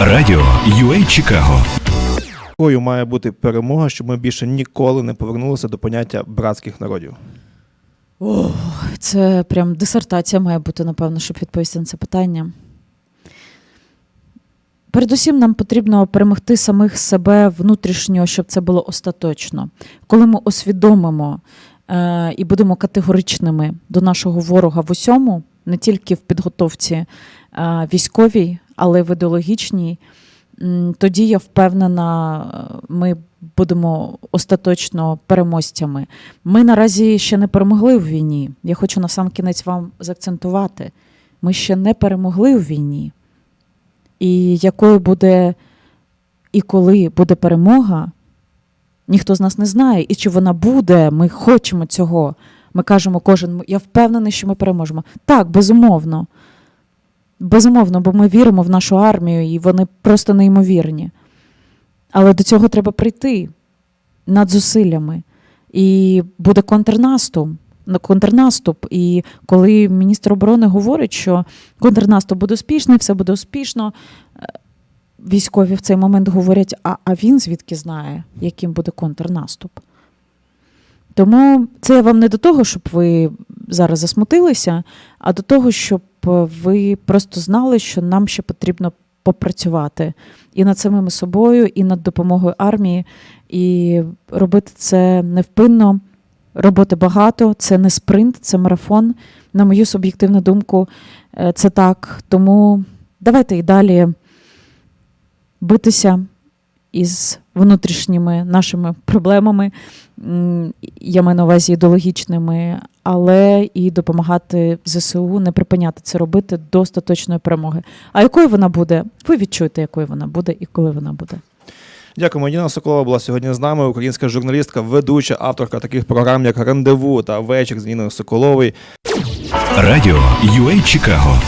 Радіо UA Чикаго Якою має бути перемога, щоб ми більше ніколи не повернулися до поняття братських народів? О, це прям дисертація має бути, напевно, щоб відповісти на це питання. Передусім, нам потрібно перемогти самих себе внутрішньо, щоб це було остаточно. Коли ми усвідомимо е, і будемо категоричними до нашого ворога в усьому, не тільки в підготовці е, військовій, але в ідеологічній, тоді я впевнена, ми будемо остаточно переможцями. Ми наразі ще не перемогли в війні. Я хочу на сам кінець вам заакцентувати. Ми ще не перемогли в війні. І якою буде і коли буде перемога, ніхто з нас не знає. І чи вона буде, ми хочемо цього. Ми кажемо кожен, я впевнений, що ми переможемо. Так, безумовно. Безумовно, бо ми віримо в нашу армію, і вони просто неймовірні. Але до цього треба прийти над зусиллями. І буде контрнаступ. Контрнаступ. І коли міністр оборони говорить, що контрнаступ буде успішний, все буде успішно. е, Військові в цей момент говорять: а, а він звідки знає, яким буде контрнаступ? Тому це я вам не до того, щоб ви зараз засмутилися, а до того, щоб е, ви просто знали, що нам ще потрібно попрацювати і над самими собою, і над допомогою армії, і робити це невпинно. Роботи багато, це не спринт, це марафон. На мою суб'єктивну думку, е, це так. Тому давайте і далі битися із внутрішніми нашими проблемами, я маю на увазі ідеологічними, але і допомагати ЗСУ не припиняти це робити до остаточної перемоги. А якою вона буде? Ви відчуєте, якою вона буде і коли вона буде. Дякуємо. Ніна Соколова була сьогодні з нами, українська журналістка, ведуча, авторка таких програм, як Рандеву та Вечір з Ніною Соколовою. Радіо UA Чикаго